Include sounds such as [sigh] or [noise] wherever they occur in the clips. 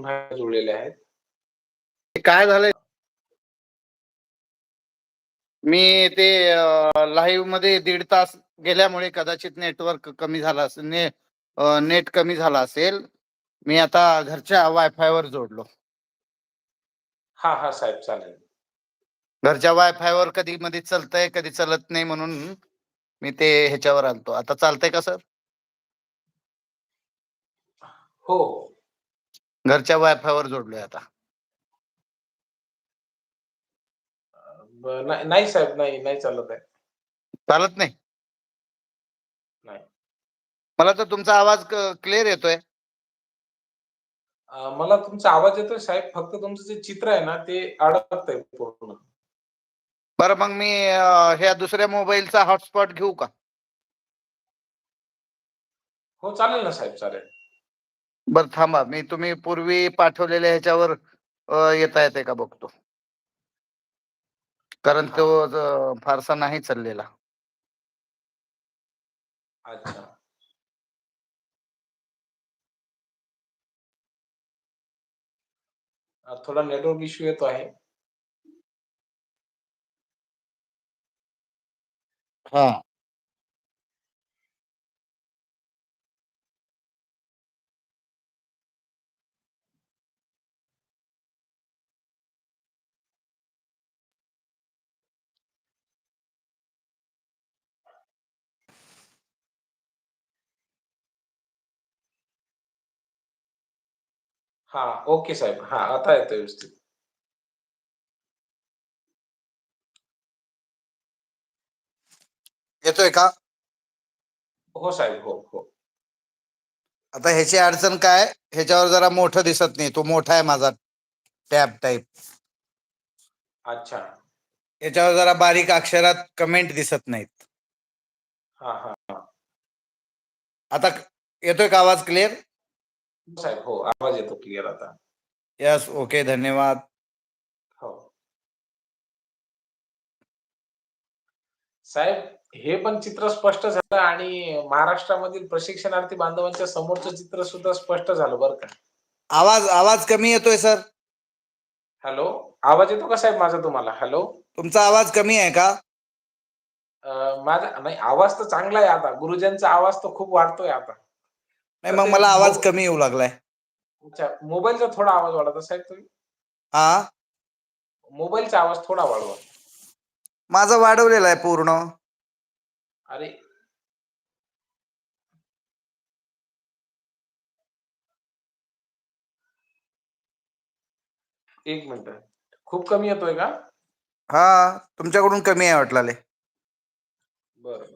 पुन्हा जुळलेले आहेत. काय झालंय? मी ते लाईव्हमध्ये दीड तास गेल्यामुळे कदाचित नेटवर्क कमी झालं असेल ने नेट कमी झालं असेल. मी आता घरच्या वायफाय वर जोडलो. हा हा साहेब चालेल. घरच्या वायफाय वर कधी मध्ये चालतंय कधी चालत नाही म्हणून मी ते ह्याच्यावर आणतो. आता चालतंय का सर? हो. घरच्या वायफाय वर जोडलोय आता. ब- नाही नाही साहेब नाही नाही चालत आहे. चालत नाही? नाही. मला तर तुमचा आवाज क्लिअर येतोय. अं, मला तुमचा आवाज येतोय साहेब फक्त तुमचं जे चित्र आहे ना ते अडकतंय पूर्ण. बरं मग मी अं, ह्या दुसऱ्या मोबाईलचा हॉटस्पॉट घेऊ का? हो चालेल ना साहेब चालेल. बरं थांबा. मी तुम्ही पूर्वी पाठवलेल्या ह्याच्यावर येता येते का बघतो? कारण तो फारसा नाही चाललेला. अच्छा. थोडा नेटवर्क इश्यू येतो आहे. हा. हा ओके साहेब. हा आता येतोय व्यवस्थित. येतोय का? हो साहेब हो हो. आता ह्याची अडचण काय? ह्याच्यावर जरा मोठं दिसत नाही. तो मोठा आहे माझा टॅब टाईप. अच्छा. याच्यावर जरा बारीक अक्षरात कमेंट दिसत नाहीत. हा हा आता येतोय का आवाज क्लिअर साहेब हो आवाज येतो क्लिअर आता. यस ओके धन्यवाद. हो. साहेब हे पण चित्र स्पष्ट झालं आणि महाराष्ट्रामधील प्रशिक्षणार्थी बांधवांच्या समोरचं चित्र सुद्धा स्पष्ट झालं बरं का? आवाज आवाज कमी येतोय सर. हॅलो आवाज येतो का साहेब माझा तुम्हाला? हॅलो. तुमचा आवाज कमी आहे का? अं, माझा नाही आवाज तर चांगला आहे आता. गुरुजनचा आवाज तर खूप वाढतोय आता. नाही मग मला आवाज कमी येऊ लागलाय. अच्छा मोबाईलचा थोडा आवाज वाढवता साहेब तुम्ही. हा? मोबाईलचा आवाज थोडा वाढवा. माझा वाढवलेला आहे पूर्ण. अरे. एक मिनिट. खूप कमी येतोय का? हा तुमच्याकडून कमी आहे वाटलाले बरं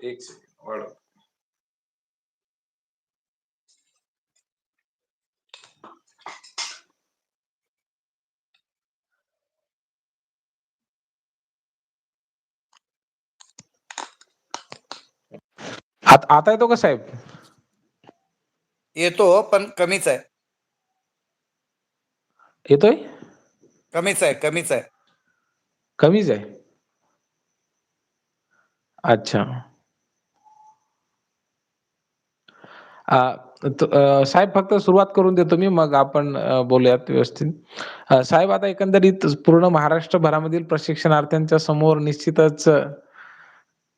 एक सेकंड वाढव. आता आता येतो का साहेब? येतो पण कमीच आहे. येतोय? कमीच आहे कमीच आहे. कमीच आहे? अच्छा. साहेब फक्त सुरुवात करून देतो मी मग आपण बोलूयात व्यवस्थित. साहेब आता एकंदरीत पूर्ण महाराष्ट्रभरामधील प्रशिक्षणार्थ्यांच्या समोर निश्चितच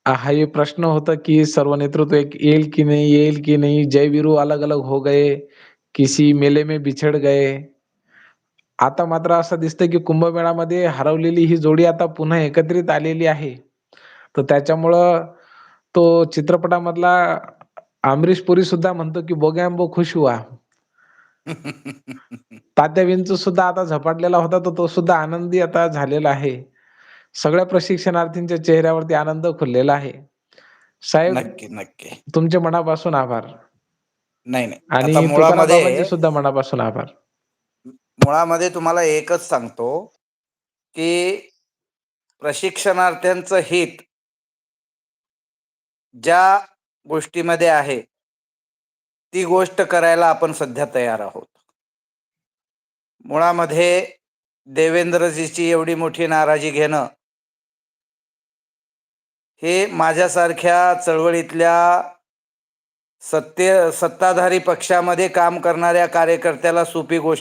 अ, हा ये प्रश्न होता की सर्व नेतृत्व एक येईल की नहीं येईल की नहीं? जय वीरू अलग अलग हो गए किसी मेले में बिछड़ गए. आता मात्र असं दिसतंय की कुंभमेळ्यामध्ये हरवलेली ही जोडी आता पुन्हा एकत्रित आलेली आहे. तर त्याच्यामुळं तो चित्रपटामधला अमरीश पुरी सुद्धा म्हणतो की बोगॅम्बो खुश हुआ. [laughs] तात्या विंचू सुद्धा आता झपाटलेला होता तर तो सुद्धा आनंदी आता झालेला आहे. सगळ्या प्रशिक्षणार्थींच्या चेहऱ्यावरती आनंद खुललेला आहे. साहेब नक्की नक्की. तुमचे मनापासून आभार. नाही नाही. आणि मुळामध्ये सुद्धा मनापासून आभार. मुळामध्ये तुम्हाला एकच सांगतो की प्रशिक्षणार्थ्यांचं हित ज्या गोष्टीमध्ये आहे ती गोष्ट करायला आपण सध्या तयार आहोत. मुळामध्ये देवेंद्रजीची एवढी मोठी नाराजी घेणं हे माझ्यासारख्या चळवळीतल्या सत्ते सत्ताधारी पक्षामध्ये काम करणाऱ्या कार्यकर्त्याला सोपी गोष्ट